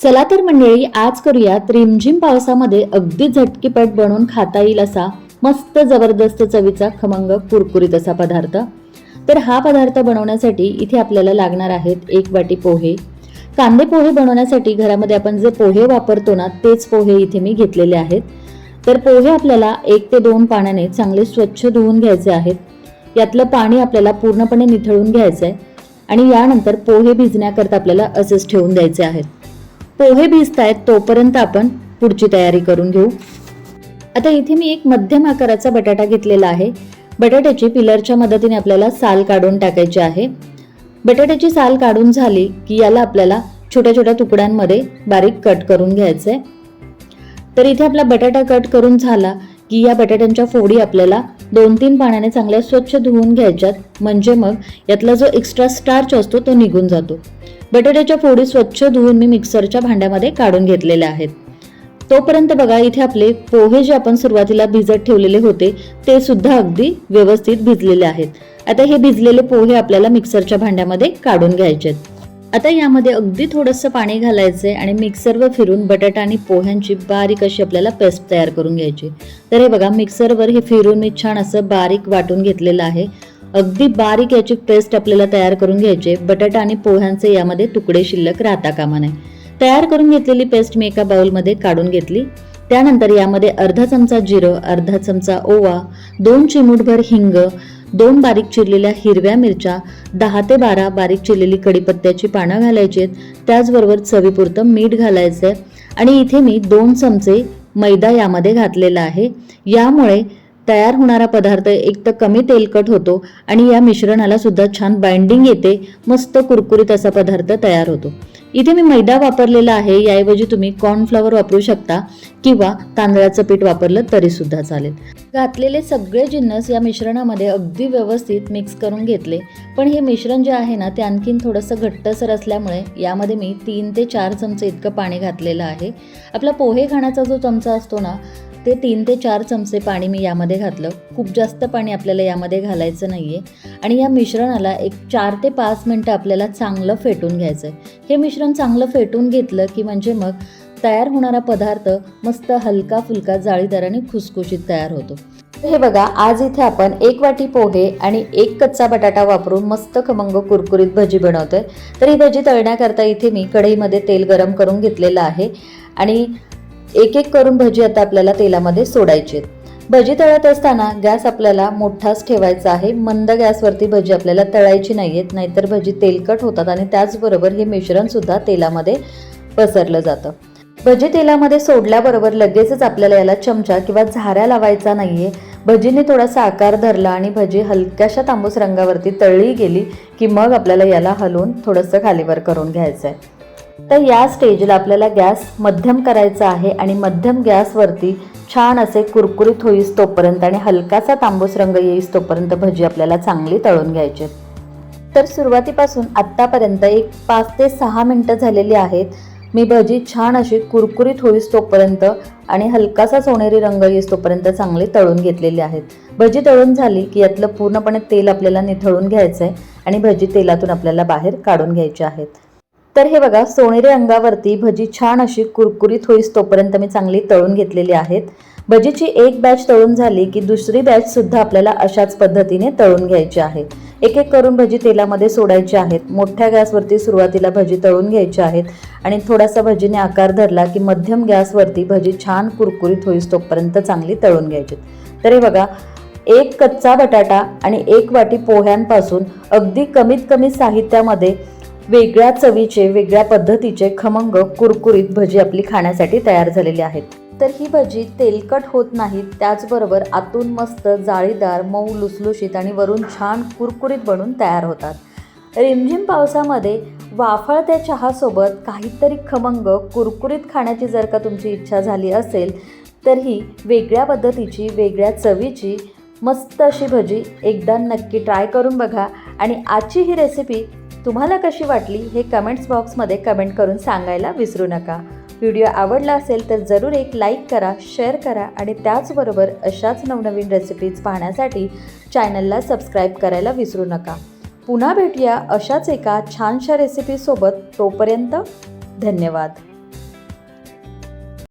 चला तर मंडळी आज करूयात रिमझिम पावसामध्ये अगदी झटकीपट बनवून खाता येईल असा मस्त जबरदस्त चवीचा खमंग कुरकुरीत असा पदार्थ. तर हा पदार्थ बनवण्यासाठी इथे आपल्याला लागणार आहेत एक वाटी पोहे. कांदे पोहे बनवण्यासाठी घरामध्ये आपण जे पोहे वापरतो ना तेच पोहे इथे मी घेतलेले आहेत. तर पोहे आपल्याला एक ते दोन पाण्याने चांगले स्वच्छ धुवून घ्यायचे आहेत. यातलं पाणी आपल्याला पूर्णपणे निथळून घ्यायचं आहे आणि यानंतर पोहे भिजण्याकरता आपल्याला असेच ठेवून द्यायचे आहेत. पोहे भिजतायत तोपर्यंत आपण पुढची तयारी करून घेऊ. आता इथे मी एक मध्यम आकाराचा बटाटा घेतलेला आहे. बटाट्याची पिलरच्या मदतीने आपल्याला साल काढून टाकायची आहे. बटाट्याची साल काढून झाली की याला आपल्याला छोट्या छोट्या तुकड्यांमध्ये बारीक कट करून घ्यायचं आहे तर इथे आपला बटाटा कट करून झाला की या बटाट्यांच्या फोडी आपल्याला दोन तीन पाण्याने चांगल्या स्वच्छ धुवून घ्यायच्यात. म्हणजे मग यातला जो एक्स्ट्रा स्टार्च असतो तो निघून जातो. बटाट्याच्या फोडी स्वच्छ धुवून मी मिक्सरच्या भांड्यामध्ये काढून घेतलेल्या आहेत. तोपर्यंत बघा इथे आपले पोहे जे आपण सुरुवातीला भिजत ठेवलेले होते ते सुद्धा अगदी व्यवस्थित भिजलेले आहेत. आता हे भिजलेले पोहे आपल्याला मिक्सरच्या भांड्यामध्ये काढून घ्यायचे आता यामध्ये अगदी थोडंसं पाणी घालायचंय आणि मिक्सरवर फिरून बटाटा आणि पोह्यांची बारीक अशी आपल्याला पेस्ट तयार करून घ्यायची. तर हे बघा मिक्सरवर हे फिरून मी छान असं बारीक वाटून घेतलेलं आहे. अगदी बारीक याची पेस्ट आपल्याला तयार करून घ्यायची. बटाटा आणि पोह्यांचे यामध्ये तुकडे शिल्लक राहता कामा नये. तयार करून घेतलेली पेस्ट मी एका बाउलमध्ये काढून घेतली. त्यानंतर यामध्ये अर्धा चमचा जिरं अर्धा चमचा ओवा दोन चिमूटभर हिंग दोन बारीक चिरलेल्या हिरव्या मिरच्या दहा ते बारा बारीक चिरलेली कडीपत्त्याची पानं घालायची आहेत. त्याचबरोबर चवीपुरतं मीठ घालायचं आहे आणि इथे मी दोन चमचे मैदा यामध्ये घातलेला आहे. यामुळे तयार होणारा पदार्थ एक तर कमी तेलकट होतो आणि या मिश्रणाला सुद्धा छान बाइंडिंग येते मस्त कुरकुरीत असा पदार्थ तयार होतो. इथे मी मैदा वापरलेला आहे याऐवजी तुम्ही कॉर्नफ्लॉवर वापरू शकता किंवा तांदळाचं पीठ वापरलं तरी सुद्धा चालेल. घातलेले सगळे जिन्नस या मिश्रणामध्ये अगदी व्यवस्थित मिक्स करून घेतले. पण हे मिश्रण जे आहे ना ते आणखीन थोडंसं घट्टसर असल्यामुळे यामध्ये मी तीन ते चार चमचे इतकं पाणी घातलेलं आहे. आपला पोहे खाण्याचा जो चमचा असतो ना ते तीन ते चार चमचे पाणी मी यामध्ये घातलं. खूप जास्त पाणी आपल्याला यामध्ये घालायचं नाही आहे आणि या मिश्रणाला एक चार ते पाच मिनटं आपल्याला चांगलं फेटून घ्यायचं आहे हे मिश्रण चांगलं फेटून घेतलं की म्हणजे मग तयार होणारा पदार्थ मस्त हलका फुलका जाळीदार आणि खुसखुशीत तयार होतो. हे बघा आज इथे आपण एक वाटी पोहे आणि एक कच्चा बटाटा वापरून मस्त खमंग कुरकुरीत भजी बनवतोय. तर ही भजी तळण्याकरता इथे मी कढईमध्ये तेल गरम करून घेतलेलं आहे. आणि एक एक करून भजी आता आपल्याला तेलामध्ये सोडायची आहेत. भजी तळत असताना गॅस आपल्याला मोठाच ठेवायचा आहे. मंद गॅसवरती भजी आपल्याला तळायची नाही आहेत नाहीतर भजी तेलकट होतात आणि त्याचबरोबर हे मिश्रणसुद्धा तेलामध्ये पसरलं जातं. भजी तेलामध्ये सोडल्याबरोबर लगेचच आपल्याला याला चमचा किंवा झाऱ्या लावायचा नाहीये. भजीने थोडासा आकार धरला आणि भजी हलक्याशा तांबूस रंगावरती तळली गेली की मग आपल्याला याला हलवून थोडंसं खालीवर करून घ्यायचं आहे तर या स्टेजला आपल्याला गॅस मध्यम करायचा आहे आणि मध्यम गॅसवरती छान असे कुरकुरीत होईस तोपर्यंत आणि हलकासा तांबूस रंग येईस तोपर्यंत भजी आपल्याला चांगली तळून घ्यायची तर सुरुवातीपासून आत्तापर्यंत एक पाच ते सहा मिनटं झालेली आहेत. मी भजी छान अशी कुरकुरीत होईस तोपर्यंत आणि हलकासा सोनेरी रंग येईस तोपर्यंत चांगली तळून घेतलेली आहेत. भजी तळून झाली की यातलं पूर्णपणे तेल आपल्याला निथळून घ्यायचं आहे आणि भजी तेलातून आपल्याला बाहेर काढून घ्यायचे आहेत. तर हे बघा सोनेरी अंगावरती भजी छान अशी कुरकुरीत होईस तोपर्यंत मी चांगली तळून घेतलेली आहेत. भजीची एक बॅच तळून झाली की दुसरी बॅच सुद्धा आपल्याला अशाच पद्धतीने तळून घ्यायची आहे. एक एक करून भजी तेलामध्ये सोडायची आहेत. मोठ्या गॅसवरती सुरुवातीला भजी तळून घ्यायची आहेत आणि थोडासा भजीने आकार धरला की मध्यम गॅसवरती भजी छान कुरकुरीत होईस तोपर्यंत चांगली तळून घ्यायची तर हे बघा एक कच्चा बटाटा आणि एक वाटी पोह्यांपासून अगदी कमीत कमी साहित्यामध्ये वेगळ्या चवीचे वेगळ्या पद्धतीचे खमंग कुरकुरीत भजी आपली खाण्यासाठी तयार झालेली आहेत. तर ही भजी तेलकट होत नाहीत त्याचबरोबर आतून मस्त जाळीदार मऊ लुसलुशीत आणि वरून छान कुरकुरीत बनून तयार होतात. रिमझिम पावसामध्ये वाफळत्या चहासोबत काहीतरी खमंग कुरकुरीत खाण्याची जर का तुमची इच्छा झाली असेल तर ही वेगळ्या पद्धतीची वेगळ्या चवीची मस्त अशी भजी एकदा नक्की ट्राय करून बघा. आणि आजची ही रेसिपी तुम्हाला कशी वाटली हे कमेंट्स बॉक्समध्ये कमेंट करून सांगायला विसरू नका. व्हिडिओ आवडला असेल तर जरूर एक लाईक करा शेअर करा आणि त्याचबरोबर अशाच नवनवीन रेसिपीज पाहण्यासाठी चॅनलला सबस्क्राईब करायला विसरू नका. पुन्हा भेटूया अशाच एका छानशा रेसिपीसोबत तोपर्यंत धन्यवाद.